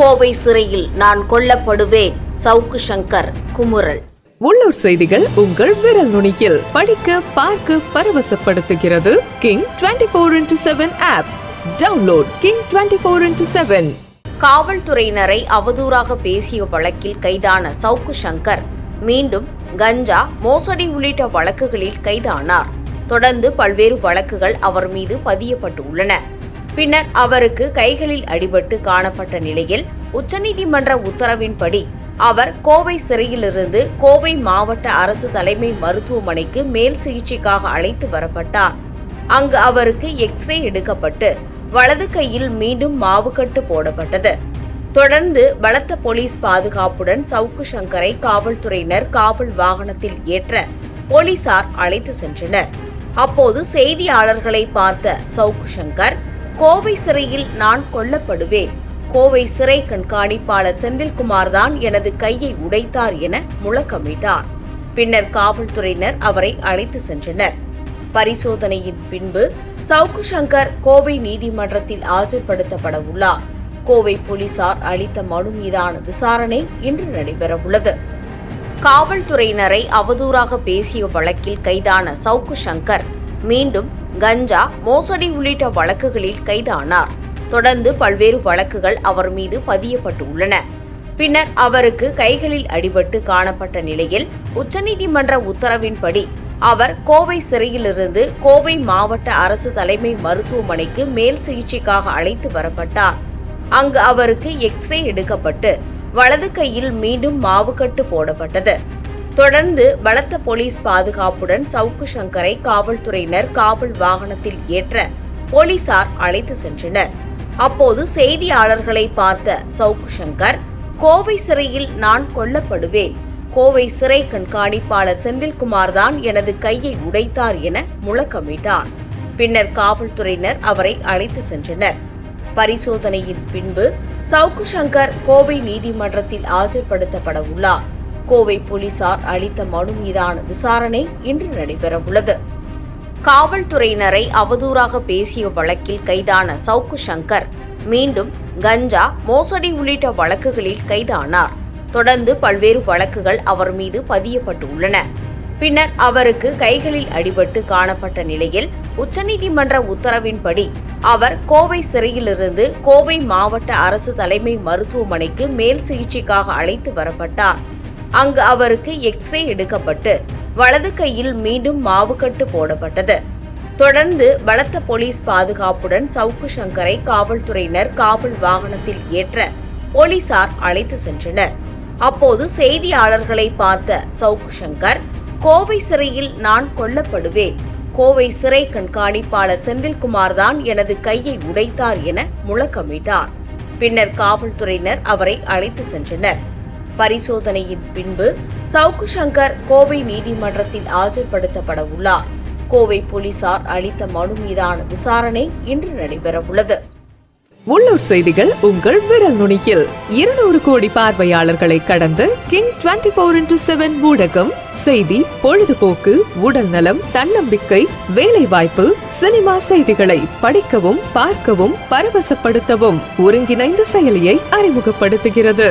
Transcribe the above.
கோவை சிறையில் நான் கொல்லப்படுவேன். சவுக்கு சங்கர் குமுறல். உள்ளூர் செய்திகள் உங்கள் விரல் நுனியில். படிக்க பார்க்க பரவசப்படுத்துகிறது King twenty four into seven app download King twenty four into seven காவல்துறையினரை அவதூறாக பேசிய வழக்கில் கைதான சவுக்கு சங்கர் மீண்டும் கஞ்சா மோசடி உள்ளிட்ட வழக்குகளில் கைதானார். தொடர்ந்து பல்வேறு வழக்குகள் அவர் மீது பதியப்பட்டுள்ளன. பின்னர் அவருக்கு கைகளில் அடிபட்டு காணப்பட்ட நிலையில் உச்சநீதிமன்ற உத்தரவின்படி அவர் கோவை சிறையிலிருந்து கோவை மாவட்ட அரசு தலைமை மருத்துவமனைக்கு மேல் சிகிச்சைக்காக அழைத்து வரப்பட்டார். அங்கு அவருக்கு எக்ஸ்ரே எடுக்கப்பட்டு வலது கையில் மீண்டும் மாவுக்கட்டு போடப்பட்டது. தொடர்ந்து பலத்த போலீஸ் பாதுகாப்புடன் சவுக்கு சங்கரை காவல்துறையினர் காவல் வாகனத்தில் ஏற்ற போலீசார் அழைத்து சென்றனர். அப்போது செய்தியாளர்களை பார்த்த சவுக்கு சங்கர் கோவை சிறையில் நான் கொல்லப்படுவேன். கோவை சிறை கண்காணிப்பாளர் செந்தில்குமார் தான் எனது கையை உடைத்தார் என முழக்கமிட்டார். பின்னர் காவல்துறையினர் அவரை அழைத்து சென்றனர். பரிசோதனையின் பின்பு சவுக்கு சங்கர் கோவை நீதிமன்றத்தில் ஆஜர்படுத்தப்பட உள்ளார். கோவை போலீசார் அளித்த மனு மீதான விசாரணை இன்று நடைபெறவுள்ளது காவல்துறையினரை அவதூறாக பேசிய வழக்கில் கைதான சவுக்கு சங்கர் மீண்டும் கஞ்சா மோசடி உள்ளிட்ட வழக்குகளில் கைதானார். தொடர்ந்து பல்வேறு வழக்குகள் அவர் மீது பதியப்பட்டுள்ளன. பின்னர் அவருக்கு கைகளில் அடிபட்டு காணப்பட்ட நிலையில் உச்சநீதிமன்ற உத்தரவின்படி அவர் கோவை சிறையிலிருந்து கோவை மாவட்ட அரசு தலைமை மருத்துவமனைக்கு மேல் சிகிச்சைக்காக அழைத்து வரப்பட்டார். அங்கு அவருக்கு எக்ஸ்ரே எடுக்கப்பட்டு வலது கையில் மீண்டும் மாவுக்கட்டு போடப்பட்டது. தொடர்ந்து பலத்த போலீஸ் பாதுகாப்புடன் சவுக்கு சங்கரை காவல்துறையினர் காவல் வாகனத்தில் ஏற்ற போலீசார் அழைத்து சென்றனர். அப்போது செய்தியாளர்களை பார்த்த சவுக்கு சங்கர் கோவை சிறையில் நான் கொல்லப்படுவேன். கோவை சிறை கண்காணிப்பாளர் செந்தில்குமார் தான் எனது கையை உடைத்தார் என முழக்கமிட்டார் பின்னர் காவல்துறையினர் அவரை அழைத்து சென்றனர். பரிசோதனையின் பின்பு சவுக்கு சங்கர் கோவை நீதிமன்றத்தில் ஆஜர்படுத்தப்பட உள்ளார் கோவை போலீசார் அளித்த மனு மீதான விசாரணை இன்று நடைபெறவுள்ளது. காவல்துறையினரை அவதூறாக பேசிய வழக்கில் கைதான சவுக்கு சங்கர் மீண்டும் கஞ்சா மோசடி உள்ளிட்ட வழக்குகளில் கைதானார். தொடர்ந்து பல்வேறு வழக்குகள் அவர் மீது பதியப்பட்டுள்ளன. பின்னர் அவருக்கு கைகளில் அடிபட்டு காணப்பட்ட நிலையில் உச்சநீதிமன்ற உத்தரவின்படி அவர் கோவை சிறையிலிருந்து கோவை மாவட்ட அரசு தலைமை மருத்துவமனைக்கு மேல் சிகிச்சைக்காக அழைத்து வரப்பட்டார். அங்கு அவருக்கு எக்ஸ்ரே எடுக்கப்பட்டு வலது கையில் மீண்டும் மாவுக்கட்டு போடப்பட்டது. தொடர்ந்து பலத்த போலீஸ் பாதுகாப்புடன் சவுக்கு சங்கரை காவல்துறையினர் காவல் வாகனத்தில் ஏற்ற போலீசார் அழைத்து சென்றனர். அப்போது செய்தியாளர்களை பார்த்த சவுக்கு சங்கர் கோவை சிறையில் நான் கொல்லப்படுவேன். கோவை சிறை கண்காணிப்பாளர் செந்தில்குமார் தான் எனது கையை உடைத்தார் என முழக்கமிட்டார். பின்னர் காவல்துறையினர் அவரை அழைத்து சென்றனர். பரிசோதனையின் பின்பு சவுக்கு சங்கர் கோவை நீதிமன்றத்தில் ஆஜர்படுத்தப்பட உள்ளார் கோவை போலீசார் அளித்த மனு மீதான விசாரணை இன்று நடைபெறவுள்ளது. உள்ளூர் செய்திகள் உங்கள் விரல் நுனியில். இருநூறு கோடி பார்வையாளர்களை கடந்து King twenty four into seven ஊடகம் செய்தி பொழுதுபோக்கு உடல் நலம் தன்னம்பிக்கை வேலை வாய்ப்பு சினிமா செய்திகளை படிக்கவும் பார்க்கவும் பரவசப்படுத்தவும் ஒருங்கிணைந்த செயலியை அறிமுகப்படுத்துகிறது.